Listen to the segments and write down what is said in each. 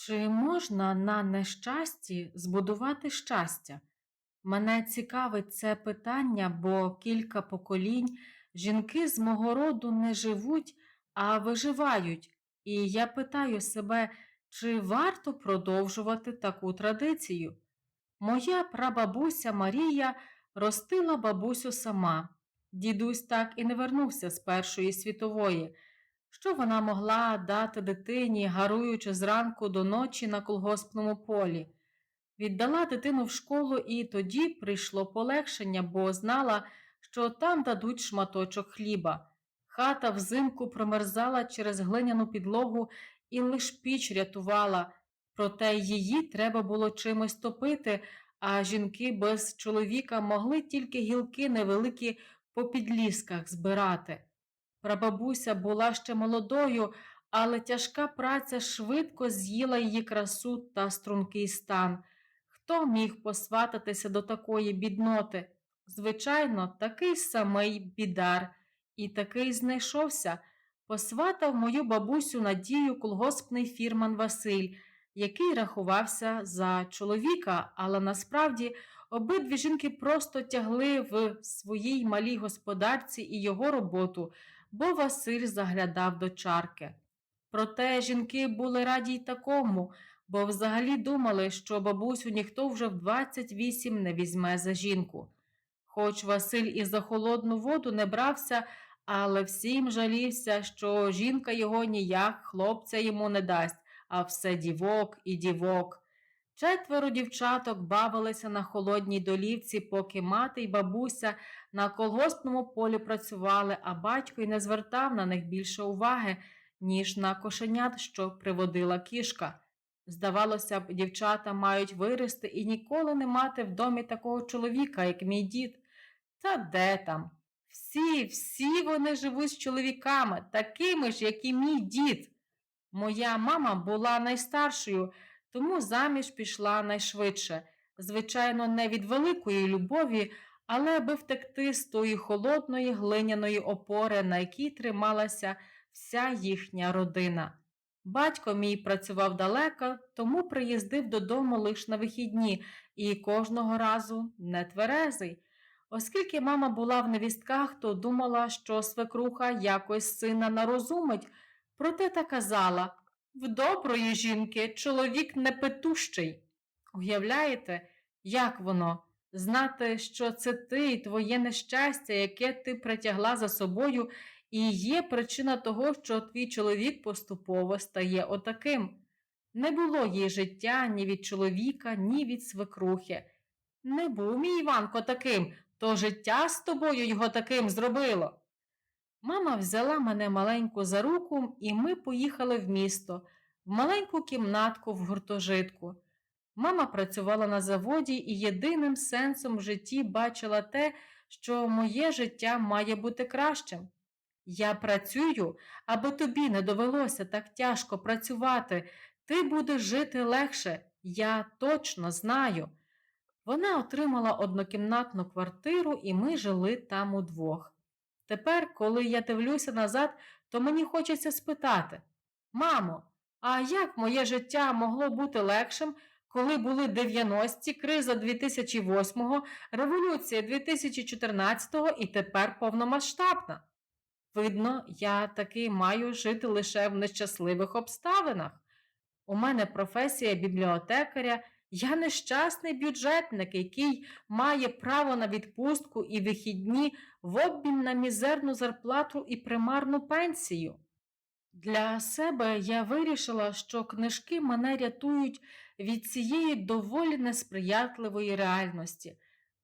Чи можна на нещасті збудувати щастя? Мене цікавить це питання, бо кілька поколінь жінки з мого роду не живуть, а виживають. І я питаю себе, чи варто продовжувати таку традицію? Моя прабабуся Марія ростила бабусю сама. Дідусь так і не вернувся з Першої світової. Що вона могла дати дитині, гаруючи зранку до ночі на колгоспному полі? Віддала дитину в школу, і тоді прийшло полегшення, бо знала, що там дадуть шматочок хліба. Хата взимку промерзала через глиняну підлогу і лиш піч рятувала, проте її треба було чимось топити, а жінки без чоловіка могли тільки гілки невеликі по підлісках збирати. Прабабуся була ще молодою, але тяжка праця швидко з'їла її красу та стрункий стан. Хто міг посвататися до такої бідноти? Звичайно, такий самий бідар, і такий знайшовся. Посватав мою бабусю Надію колгоспний фірман Василь, який рахувався за чоловіка, але насправді обидві жінки просто тягли в своїй малій господарці і його роботу, бо Василь заглядав до чарки. Проте жінки були раді й такому, бо взагалі думали, що бабусю ніхто вже в 28 не візьме за жінку. Хоч Василь і за холодну воду не брався, але всім жалівся, що жінка його ніяк хлопця йому не дасть, а все дівок і дівок. Четверо дівчаток бавилися на холодній долівці, поки мати й бабуся на колгоспному полі працювали, а батько й не звертав на них більше уваги, ніж на кошенят, що приводила кішка. Здавалося б, дівчата мають вирости і ніколи не мати в домі такого чоловіка, як мій дід. Та де там? Всі, всі вони живуть з чоловіками, такими ж, як і мій дід. Моя мама була найстаршою, тому заміж пішла найшвидше. Звичайно, не від великої любові, але аби втекти з тої холодної глиняної опори, на якій трималася вся їхня родина. Батько мій працював далеко, тому приїздив додому лише на вихідні і кожного разу не тверезий. Оскільки мама була в невістках, то думала, що свекруха якось сина нарозумить, проте та казала в доброї жінки чоловік не петущий. Уявляєте, як воно? Знати, що це ти і твоє нещастя, яке ти притягла за собою, і є причина того, що твій чоловік поступово стає отаким. Не було їй життя ні від чоловіка, ні від свекрухи. Не був мій Іванко таким, то життя з тобою його таким зробило. Мама взяла мене маленьку за руку, і ми поїхали в місто, в маленьку кімнатку в гуртожитку. Мама працювала на заводі і єдиним сенсом в житті бачила те, що моє життя має бути кращим. Я працюю, аби тобі не довелося так тяжко працювати. Ти будеш жити легше, я точно знаю. Вона отримала однокімнатну квартиру, і ми жили там удвох. Тепер, коли я дивлюся назад, то мені хочеться спитати Мамо, а як моє життя могло бути легшим, коли були 90-ті, криза 2008-го, революція 2014-го і тепер повномасштабна? Видно, я таки маю жити лише в нещасливих обставинах. У мене професія бібліотекаря, я нещасний бюджетник, який має право на відпустку і вихідні в обмін на мізерну зарплату і примарну пенсію. Для себе я вирішила, що книжки мене рятують від цієї доволі несприятливої реальності.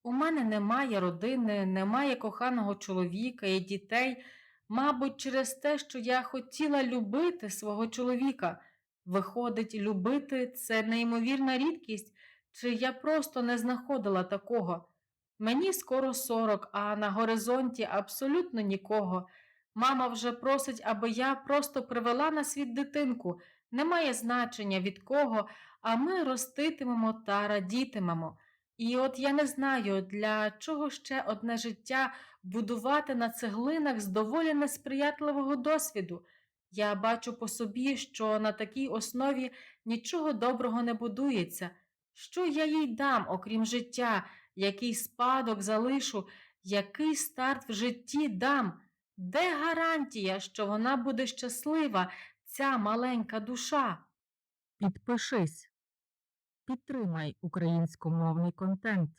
У мене немає родини, немає коханого чоловіка і дітей, мабуть, через те, що я хотіла любити свого чоловіка. Виходить, любити це неймовірна рідкість, чи я просто не знаходила такого. Мені скоро сорок, а на горизонті абсолютно нікого. Мама вже просить, аби я просто привела на світ дитинку. Немає значення від кого, а ми роститимемо та радітимемо. І от я не знаю, для чого ще одне життя будувати на цеглинах з доволі несприятливого досвіду. Я бачу по собі, що на такій основі нічого доброго не будується. Що я їй дам, окрім життя, який спадок залишу, який старт в житті дам? Де гарантія, що вона буде щаслива, ця маленька душа? Підпишись. Підтримай українськомовний контент.